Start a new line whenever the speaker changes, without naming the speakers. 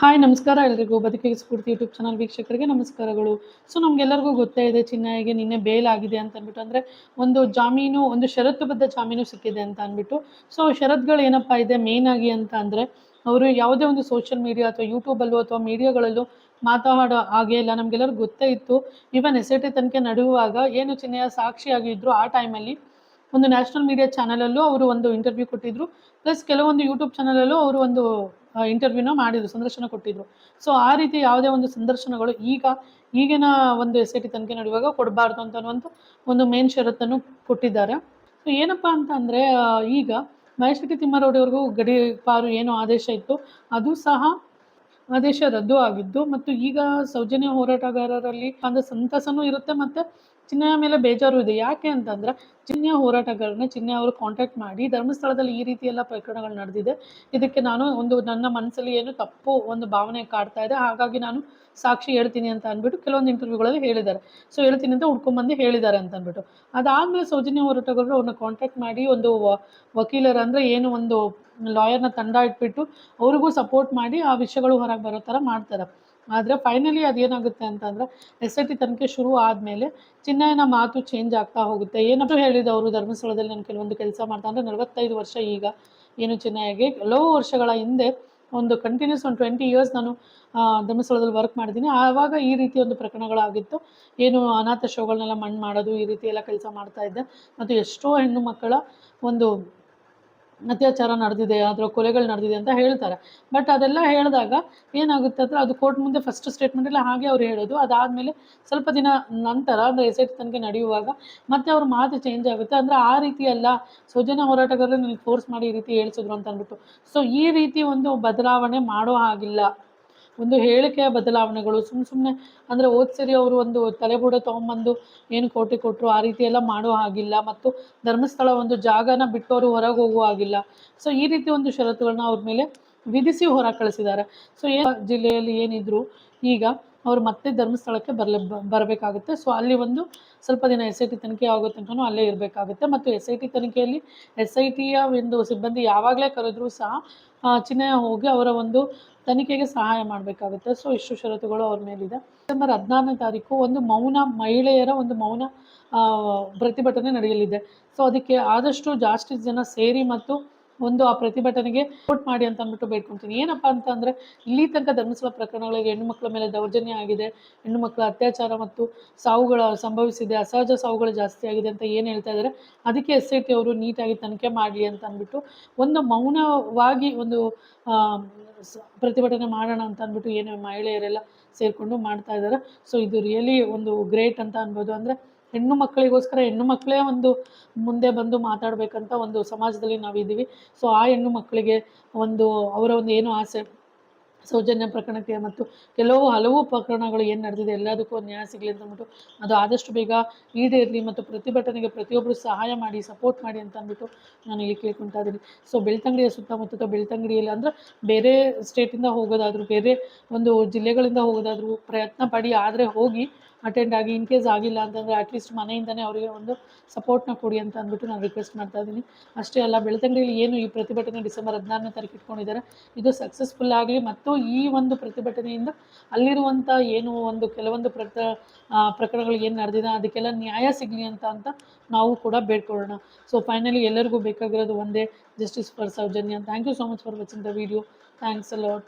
Hi ನಮಸ್ಕಾರ ಎಲ್ರಿಗೂ. ಬದುಕಿಗೆ ಸ್ಫೂರ್ತಿ ಯೂಟ್ಯೂಬ್ ಚಾನಲ್ ವೀಕ್ಷಕರಿಗೆ ನಮಸ್ಕಾರಗಳು. ಸೊ ನಮಗೆಲ್ಲರಿಗೂ ಗೊತ್ತೇ ಇದೆ, ಚಿನ್ನಯ್ಯಗೆ ನಿನ್ನೆ ಬೇಲ್ ಆಗಿದೆ ಅಂತ ಅಂದ್ಬಿಟ್ಟು ಅಂದರೆ, ಒಂದು ಜಾಮೀನು, ಒಂದು ಷರತ್ತುಬದ್ಧ ಜಾಮೀನು ಸಿಕ್ಕಿದೆ ಅಂತ ಅಂದ್ಬಿಟ್ಟು. ಸೊ ಷರತ್ತುಗಳು ಏನಪ್ಪ ಇದೆ ಮೇನ್ ಆಗಿ ಅಂತ ಅಂದರೆ, ಅವರು ಯಾವುದೇ ಒಂದು ಸೋಷಿಯಲ್ ಮೀಡಿಯಾ ಅಥವಾ ಯೂಟ್ಯೂಬಲ್ಲೂ ಅಥವಾ ಮೀಡಿಯಾಗಳಲ್ಲೂ ಮಾತಾಡೋ ಹಾಗೆ ಇಲ್ಲ. ನಮಗೆಲ್ಲರಿಗೂ ಗೊತ್ತೇ ಇತ್ತು. ಇವನ್ ಎಸ್ ಐ ತನಿಖೆ ನಡೆಯುವಾಗ ಏನು ಚಿನ್ನಯ್ಯ ಸಾಕ್ಷಿಯಾಗಿದ್ರು ಆ ಟೈಮಲ್ಲಿ ಒಂದು ನ್ಯಾಷನಲ್ ಮೀಡಿಯಾ ಚಾನಲಲ್ಲೂ ಅವರು ಒಂದು ಇಂಟರ್ವ್ಯೂ ಕೊಟ್ಟಿದ್ರು. ಪ್ಲಸ್ ಕೆಲವೊಂದು ಯೂಟ್ಯೂಬ್ ಚಾನಲಲ್ಲೂ ಅವರು ಒಂದು ಇಂಟರ್ವ್ಯೂನ ಮಾಡಿದ್ರು, ಸಂದರ್ಶನ ಕೊಟ್ಟಿದ್ರು. ಸೊ ಆ ರೀತಿ ಯಾವುದೇ ಒಂದು ಸಂದರ್ಶನಗಳು ಈಗ, ಈಗಿನ ಒಂದು ಎಸ್ ಐ ತನಿಖೆ ನಡೆಯುವಾಗ ಕೊಡಬಾರ್ದು ಅಂತ ಒಂದು ಮೇನ್ ಷರತ್ತನ್ನು ಕೊಟ್ಟಿದ್ದಾರೆ. ಸೊ ಏನಪ್ಪ ಅಂತ ಅಂದರೆ ಈಗ ಮಹೇಶ್ ಟಿ ಗಡಿ ಪಾರು ಏನು ಆದೇಶ ಇತ್ತು. ಅದು ಸಹ ಆದೇಶ ರದ್ದು ಆಗಿದ್ದು, ಮತ್ತು ಈಗ ಸೌಜನ್ಯ ಹೋರಾಟಗಾರರಲ್ಲಿ ಒಂದು ಸಂತಸನೂ ಇರುತ್ತೆ, ಮತ್ತು ಚಿನ್ನಯ ಮೇಲೆ ಬೇಜಾರು ಇದೆ. ಯಾಕೆ ಅಂತಂದ್ರೆ ಚಿನ್ನಯ ಹೋರಾಟಗಾರನ ಚಿನ್ನೆ ಅವರು ಕಾಂಟ್ಯಾಕ್ಟ್ ಮಾಡಿ ಧರ್ಮಸ್ಥಳದಲ್ಲಿ ಈ ರೀತಿ ಎಲ್ಲ ಪ್ರಕರಣಗಳು ನಡೆದಿದೆ. ಇದಕ್ಕೆ ನಾನು ಒಂದು ನನ್ನ ಮನಸ್ಸಲ್ಲಿ ಏನು ತಪ್ಪು ಒಂದು ಭಾವನೆ ಕಾಡ್ತಾ ಇದೆ. ಹಾಗಾಗಿ ನಾನು ಸಾಕ್ಷಿ ಹೇಳ್ತೀನಿ ಅಂತ ಅಂದ್ಬಿಟ್ಟು ಕೆಲವೊಂದು ಇಂಟರ್ವ್ಯೂಗಳಲ್ಲಿ ಹೇಳಿದ್ದಾರೆ. ಸೊ ಹೇಳ್ತೀನಿ ಅಂತ ಹುಡ್ಕೊಂಬಂದು ಹೇಳಿದ್ದಾರೆ ಅಂತ ಅಂದ್ಬಿಟ್ಟು. ಅದಾದಮೇಲೆ ಸೌಜನ್ಯ ಹೋರಾಟಗಾರರು ಅವ್ರನ್ನ ಕಾಂಟ್ಯಾಕ್ಟ್ ಮಾಡಿ ಒಂದು ವಕೀಲರು ಅಂದರೆ ಏನು ಒಂದು ಲಾಯರ್ನ ತಂಡ ಇಟ್ಬಿಟ್ಟು ಅವ್ರಿಗೂ ಸಪೋರ್ಟ್ ಮಾಡಿ ಆ ವಿಷಯಗಳು ಹೊರಗೆ ಬರೋ ಥರ ಮಾಡ್ತಾರೆ. ಆದರೆ ಫೈನಲಿ ಅದೇನಾಗುತ್ತೆ ಅಂತಂದರೆ ಎಸ್ ಐ ಟಿ ತನಿಖೆ ಶುರು ಆದಮೇಲೆ ಚಿನ್ನಯ್ಯನ ಮಾತು ಚೇಂಜ್ ಆಗ್ತಾ ಹೋಗುತ್ತೆ. ಏನಾದರೂ ಹೇಳಿದ ಅವರು ಧರ್ಮಸ್ಥಳದಲ್ಲಿ ನಾನು ಕೆಲವೊಂದು ಕೆಲಸ ಮಾಡ್ತಾ ಅಂದರೆ ನಲವತ್ತೈದು ವರ್ಷ ಈಗ ಏನು ಚಿನ್ನಯ್ಯಗೆ ಕೆಲವು ವರ್ಷಗಳ ಹಿಂದೆ ಒಂದು ಕಂಟಿನ್ಯೂಸ್ ಒಂದು ಟ್ವೆಂಟಿ ಇಯರ್ಸ್ ನಾನು ಧರ್ಮಸ್ಥಳದಲ್ಲಿ ವರ್ಕ್ ಮಾಡಿದ್ದೀನಿ. ಆವಾಗ ಈ ರೀತಿ ಒಂದು ಪ್ರಕರಣಗಳಾಗಿತ್ತು. ಏನು ಅನಾಥ ಶವಗಳನ್ನೆಲ್ಲ ಮಣ್ಣು ಮಾಡೋದು ಈ ರೀತಿ ಎಲ್ಲ ಕೆಲಸ ಮಾಡ್ತಾ ಇದ್ದೆ. ಮತ್ತು ಎಷ್ಟೋ ಹೆಣ್ಣು ಮಕ್ಕಳ ಒಂದು ಅತ್ಯಾಚಾರ ನಡೆದಿದೆ ಅದರ ಕೊಲೆಗಳು ನಡೆದಿದೆ ಅಂತ ಹೇಳ್ತಾರೆ. ಬಟ್ ಅದೆಲ್ಲ ಹೇಳಿದಾಗ ಏನಾಗುತ್ತೆ ಅಂದರೆ ಅದು ಕೋರ್ಟ್ ಮುಂದೆ ಫಸ್ಟ್ ಸ್ಟೇಟ್ಮೆಂಟಲ್ಲಿ ಹಾಗೆ ಅವ್ರು ಹೇಳೋದು. ಅದಾದಮೇಲೆ ಸ್ವಲ್ಪ ದಿನ ನಂತರ ಅಂದರೆ ಎಸ್ ಐ ಟಿ ತನಿಖೆ ನಡೆಯುವಾಗ ಮತ್ತೆ ಅವ್ರ ಮಾತು ಚೇಂಜ್ ಆಗುತ್ತೆ. ಅಂದರೆ ಆ ರೀತಿ ಅಲ್ಲ ಸೌಜನ್ಯ ಹೋರಾಟಗಾರರು ನನಗೆ ಫೋರ್ಸ್ ಮಾಡಿ ಈ ರೀತಿ ಹೇಳ್ಸಿದ್ರು ಅಂತ ಅಂದ್ಬಿಟ್ಟು. ಸೊ ಈ ರೀತಿ ಒಂದು ಬದಲಾವಣೆ ಮಾಡೋ ಹಾಗಿಲ್ಲ. ಒಂದು ಹೇಳಿಕೆಯ ಬದಲಾವಣೆಗಳು ಸುಮ್ಮ ಸುಮ್ಮನೆ ಅಂದರೆ ಓದ್ಸರಿ ಸರಿ ಅವರು ಒಂದು ತಲೆಬುಡ ತೊಗೊಂಬಂದು ಏನು ಕೋಟಿ ಕೊಟ್ಟರು ಆ ರೀತಿ ಎಲ್ಲ ಮಾಡೋ ಹಾಗಿಲ್ಲ ಮತ್ತು ಧರ್ಮಸ್ಥಳ ಒಂದು ಜಾಗನ ಬಿಟ್ಟು ಅವರು ಹೊರಗೆ ಹೋಗುವ ಹಾಗಿಲ್ಲ. ಸೊ ಈ ರೀತಿ ಒಂದು ಷರತ್ತುಗಳನ್ನ ಅವ್ರ ಮೇಲೆ ವಿಧಿಸಿ ಹೊರ ಕಳಿಸಿದ್ದಾರೆ ಸೊ ಏನು ಜಿಲ್ಲೆಯಲ್ಲಿ ಏನಿದ್ರು ಈಗ ಅವ್ರು ಮತ್ತೆ ಧರ್ಮಸ್ಥಳಕ್ಕೆ ಬರಲೇ ಬರಬೇಕಾಗುತ್ತೆ. ಸೊ ಅಲ್ಲಿ ಒಂದು ಸ್ವಲ್ಪ ದಿನ ಎಸ್ ಐ ಟಿ ತನಿಖೆ ಆಗೋ ತನಕನೂ ಅಲ್ಲೇ ಇರಬೇಕಾಗುತ್ತೆ. ಮತ್ತು ಎಸ್ ಐ ಟಿ ತನಿಖೆಯಲ್ಲಿ ಎಸ್ ಐ ಟಿಯ ಒಂದು ಸಿಬ್ಬಂದಿ ಯಾವಾಗಲೇ ಕರೆದ್ರೂ ಸಹ ಚಿನ್ನಯ ಹೋಗಿ ಅವರ ಒಂದು ತನಿಖೆಗೆ ಸಹಾಯ ಮಾಡಬೇಕಾಗುತ್ತೆ. ಸೊ ಇಷ್ಟು ಷರತ್ತುಗಳು ಅವ್ರ ಮೇಲಿದೆ. ಡಿಸೆಂಬರ್ ಹದಿನಾರನೇ ತಾರೀಕು ಒಂದು ಮೌನ, ಮಹಿಳೆಯರ ಒಂದು ಮೌನ ಪ್ರತಿಭಟನೆ ನಡೆಯಲಿದೆ. ಸೊ ಅದಕ್ಕೆ ಆದಷ್ಟು ಜಾಸ್ತಿ ಜನ ಸೇರಿ ಮತ್ತು ಒಂದು ಆ ಪ್ರತಿಭಟನೆಗೆ ಸಪೋರ್ಟ್ ಮಾಡಿ ಅಂತ ಅಂದ್ಬಿಟ್ಟು ಬೇಡ್ಕೊಳ್ತೀನಿ. ಏನಪ್ಪ ಅಂತಂದರೆ ಇಲ್ಲಿ ತನಕ ಧರ್ಮಸ್ಥಳ ಪ್ರಕರಣಗಳಿಗೆ ಹೆಣ್ಣು ಮಕ್ಕಳ ಮೇಲೆ ದೌರ್ಜನ್ಯ ಆಗಿದೆ. ಹೆಣ್ಣು ಮಕ್ಕಳ ಅತ್ಯಾಚಾರ ಮತ್ತು ಸಾವುಗಳ ಸಂಭವಿಸಿದೆ. ಅಸಹಜ ಸಾವುಗಳು ಜಾಸ್ತಿ ಆಗಿದೆ ಅಂತ ಏನು ಹೇಳ್ತಾ ಇದ್ದಾರೆ ಅದಕ್ಕೆ ಎಸ್ ಐ ಟಿ ಅವರು ನೀಟಾಗಿ ತನಿಖೆ ಮಾಡಲಿ ಅಂತ ಅಂದ್ಬಿಟ್ಟು, ಒಂದು ಮೌನವಾಗಿ ಒಂದು ಪ್ರತಿಭಟನೆ ಮಾಡೋಣ ಅಂತ ಅಂದ್ಬಿಟ್ಟು ಏನು ಮಹಿಳೆಯರೆಲ್ಲ ಸೇರಿಕೊಂಡು ಮಾಡ್ತಾ ಇದ್ದಾರೆ ಸೊ ಇದು ರಿಯಲಿ ಒಂದು ಗ್ರೇಟ್ ಅಂತ ಅನ್ಬೋದು. ಅಂದರೆ ಹೆಣ್ಣು ಮಕ್ಕಳಿಗೋಸ್ಕರ ಹೆಣ್ಣು ಮಕ್ಕಳೇ ಒಂದು ಮುಂದೆ ಬಂದು ಮಾತಾಡಬೇಕಂತ ಒಂದು ಸಮಾಜದಲ್ಲಿ ನಾವಿದ್ದೀವಿ. ಸೊ ಆ ಹೆಣ್ಣು ಮಕ್ಕಳಿಗೆ ಒಂದು ಅವರ ಒಂದು ಏನು ಆಸೆ, ಸೌಜನ್ಯ ಪ್ರಕರಣಕ್ಕೆ ಮತ್ತು ಕೆಲವು ಹಲವು ಪ್ರಕರಣಗಳು ಏನು ನಡೆದಿದೆ ಎಲ್ಲದಕ್ಕೂ ನ್ಯಾಯ ಸಿಗಲಿ ಅಂತ ಅಂದ್ಬಿಟ್ಟು ಅದು ಆದಷ್ಟು ಬೇಗ ಈಡೇರಲಿ ಮತ್ತು ಪ್ರತಿಭಟನೆಗೆ ಪ್ರತಿಯೊಬ್ಬರು ಸಹಾಯ ಮಾಡಿ ಸಪೋರ್ಟ್ ಮಾಡಿ ಅಂತ ಅಂದ್ಬಿಟ್ಟು ನಾನು ಇಲ್ಲಿ ಕೇಳ್ಕೊತಾ ಇದ್ದೀನಿ. ಸೊ ಬೆಳ್ತಂಗಡಿಯ ಸುತ್ತಮುತ್ತ ಬೆಳ್ತಂಗಡಿಯಲ್ಲಿ ಅಂದರೆ ಬೇರೆ ಸ್ಟೇಟಿಂದ ಹೋಗೋದಾದರೂ, ಬೇರೆ ಒಂದು ಜಿಲ್ಲೆಗಳಿಂದ ಹೋಗೋದಾದರೂ ಪ್ರಯತ್ನ ಪಡಿ, ಆದರೆ ಹೋಗಿ ಅಟೆಂಡ್ ಆಗಿ ಇನ್ ಕೇಸ್ ಆಗಿಲ್ಲ ಅಂತಂದರೆ ಅಟ್ಲೀಸ್ಟ್ ಮನೆಯಿಂದನೇ ಅವರಿಗೆ ಒಂದು ಸಪೋರ್ಟ್ನ ಕೊಡಿ ಅಂತ ಅಂದ್ಬಿಟ್ಟು ನಾನು ರಿಕ್ವೆಸ್ಟ್ ಮಾಡ್ತಾ ಇದ್ದೀನಿ. ಅಷ್ಟೇ ಅಲ್ಲ ಬೆಳತಂಗಡಿಯಲ್ಲಿ ಏನು ಈ ಪ್ರತಿಭಟನೆ ಡಿಸೆಂಬರ್ ಹದಿನಾರನೇ ತಾರೀಕು ಇಟ್ಕೊಂಡಿದ್ದಾರೆ, ಇದು ಸಕ್ಸಸ್ಫುಲ್ ಆಗಲಿ ಮತ್ತು ಈ ಒಂದು ಪ್ರತಿಭಟನೆಯಿಂದ ಅಲ್ಲಿರುವಂಥ ಏನು ಒಂದು ಕೆಲವೊಂದು ಪ್ರಕ ಪ್ರಕರಣಗಳು ಏನು ನಡೆದಿದೆ, ಅದಕ್ಕೆಲ್ಲ ನ್ಯಾಯ ಸಿಗಲಿ ಅಂತ ಅಂತ ನಾವು ಕೂಡ ಬೇಡ್ಕೊಳ್ಳೋಣ. ಸೊ ಫೈನಲಿ ಎಲ್ಲರಿಗೂ ಬೇಕಾಗಿರೋದು ಒಂದೇ justice for Sowjanya. Thank you so much for watching the video thanks a lot